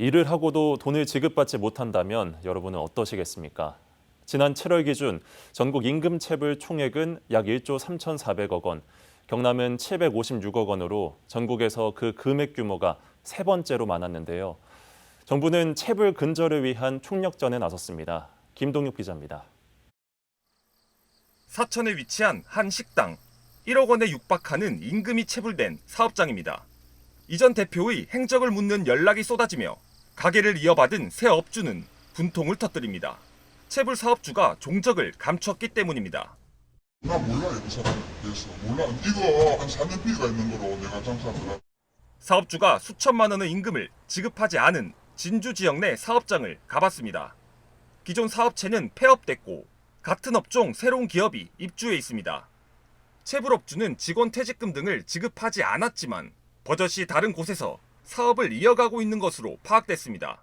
일을 하고도 돈을 지급받지 못한다면 여러분은 어떠시겠습니까? 지난 7월 기준 전국 임금 체불 총액은 약 1조 3,400억 원, 경남은 756억 원으로 전국에서 그 금액 규모가 세 번째로 많았는데요. 정부는 체불 근절을 위한 총력전에 나섰습니다. 김동육 기자입니다. 사천에 위치한 한 식당 1억 원에 육박하는 임금이 체불된 사업장입니다. 이전 대표의 행적을 묻는 연락이 쏟아지며 가게를 이어받은 새 업주는 분통을 터뜨립니다. 체불 사업주가 종적을 감췄기 때문입니다. 나 몰라요 그 사람에 대해서 몰라 이거 한 4년 피해가 있는 거로 내가 장사를 하 사업주가 수천만 원의 임금을 지급하지 않은 진주 지역 내 사업장을 가봤습니다. 기존 사업체는 폐업됐고 같은 업종 새로운 기업이 입주해 있습니다. 체불업주는 직원 퇴직금 등을 지급하지 않았지만 버젓이 다른 곳에서 사업을 이어가고 있는 것으로 파악됐습니다.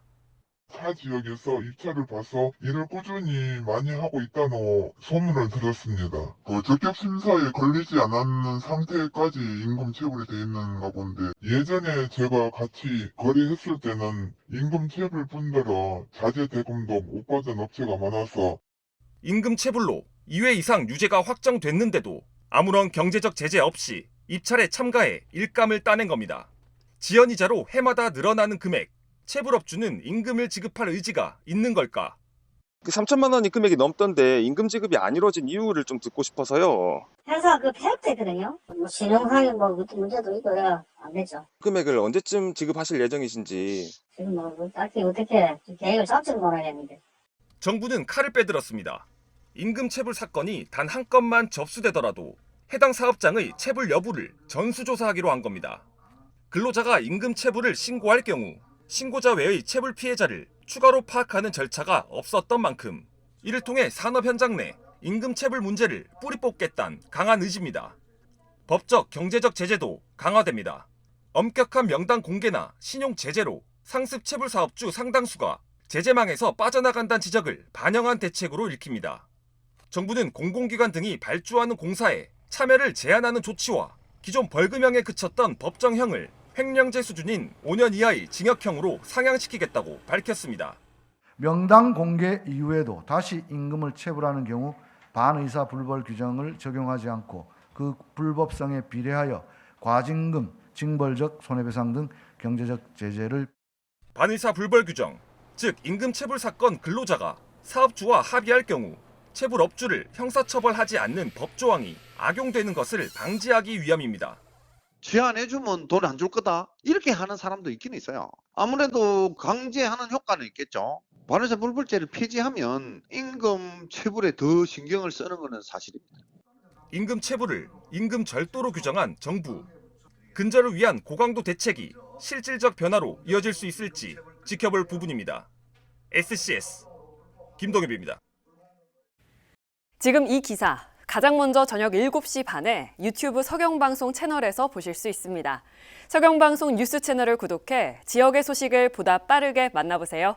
타 지역에서 입찰을 봐서 일을 꾸준히 많이 하고 있다는 소문을 들었습니다. 그 적격 심사에 걸리지 않았는 상태까지 임금 체불이 돼 있는가 본데 예전에 제가 같이 거래했을 때는 임금 체불 분들은 자재 대금도 못 받은 업체가 많아서 임금 체불로 2회 이상 유죄가 확정됐는데도 아무런 경제적 제재 없이 입찰에 참가해 일감을 따낸 겁니다. 지연이자로 해마다 늘어나는 금액, 체불업주는 임금을 지급할 의지가 있는 걸까? 그 3천만 원이 금액이 넘던데 임금 지급이 안 이루어진 이유를 좀 듣고 싶어서요. 회사 그 폐업됐거든요. 뭐 신용상의 뭐 어떤 문제도 있고요. 안 되죠. 금액을 언제쯤 지급하실 예정이신지. 지금 뭐 딱히 어떻게 계획을 잡지는 못하겠는데. 정부는 칼을 빼들었습니다. 임금 체불 사건이 단 한 건만 접수되더라도 해당 사업장의 체불 여부를 전수조사하기로 한 겁니다. 근로자가 임금 체불을 신고할 경우 신고자 외의 체불 피해자를 추가로 파악하는 절차가 없었던 만큼 이를 통해 산업 현장 내 임금 체불 문제를 뿌리 뽑겠다는 강한 의지입니다. 법적, 경제적 제재도 강화됩니다. 엄격한 명단 공개나 신용 제재로 상습 체불 사업주 상당수가 제재망에서 빠져나간다는 지적을 반영한 대책으로 읽힙니다. 정부는 공공기관 등이 발주하는 공사에 참여를 제한하는 조치와 기존 벌금형에 그쳤던 법정형을 횡령죄 수준인 5년 이하의 징역형으로 상향시키겠다고 밝혔습니다. 명당 공개 이후에도 다시 임금을 체불하는 경우 반의사 불벌 규정을 적용하지 않고 그 불법성에 비례하여 과징금, 징벌적 손해배상 등 경제적 제재를 반의사 불벌 규정, 즉 임금 체불 사건 근로자가 사업주와 합의할 경우 체불 업주를 형사처벌하지 않는 법조항이 악용되는 것을 방지하기 위함입니다. 제한해주면 돈 안 줄 거다. 이렇게 하는 사람도 있긴 있어요. 아무래도 강제하는 효과는 있겠죠. 반의사 불벌죄를 폐지하면 임금 체불에 더 신경을 쓰는 것은 사실입니다. 임금 체불을 임금 절도로 규정한 정부. 근절을 위한 고강도 대책이 실질적 변화로 이어질 수 있을지 지켜볼 부분입니다. SCS 김동엽입니다. 지금 이 기사 가장 먼저 저녁 7시 반에 유튜브 서경방송 채널에서 보실 수 있습니다. 서경방송 뉴스 채널을 구독해 지역의 소식을 보다 빠르게 만나보세요.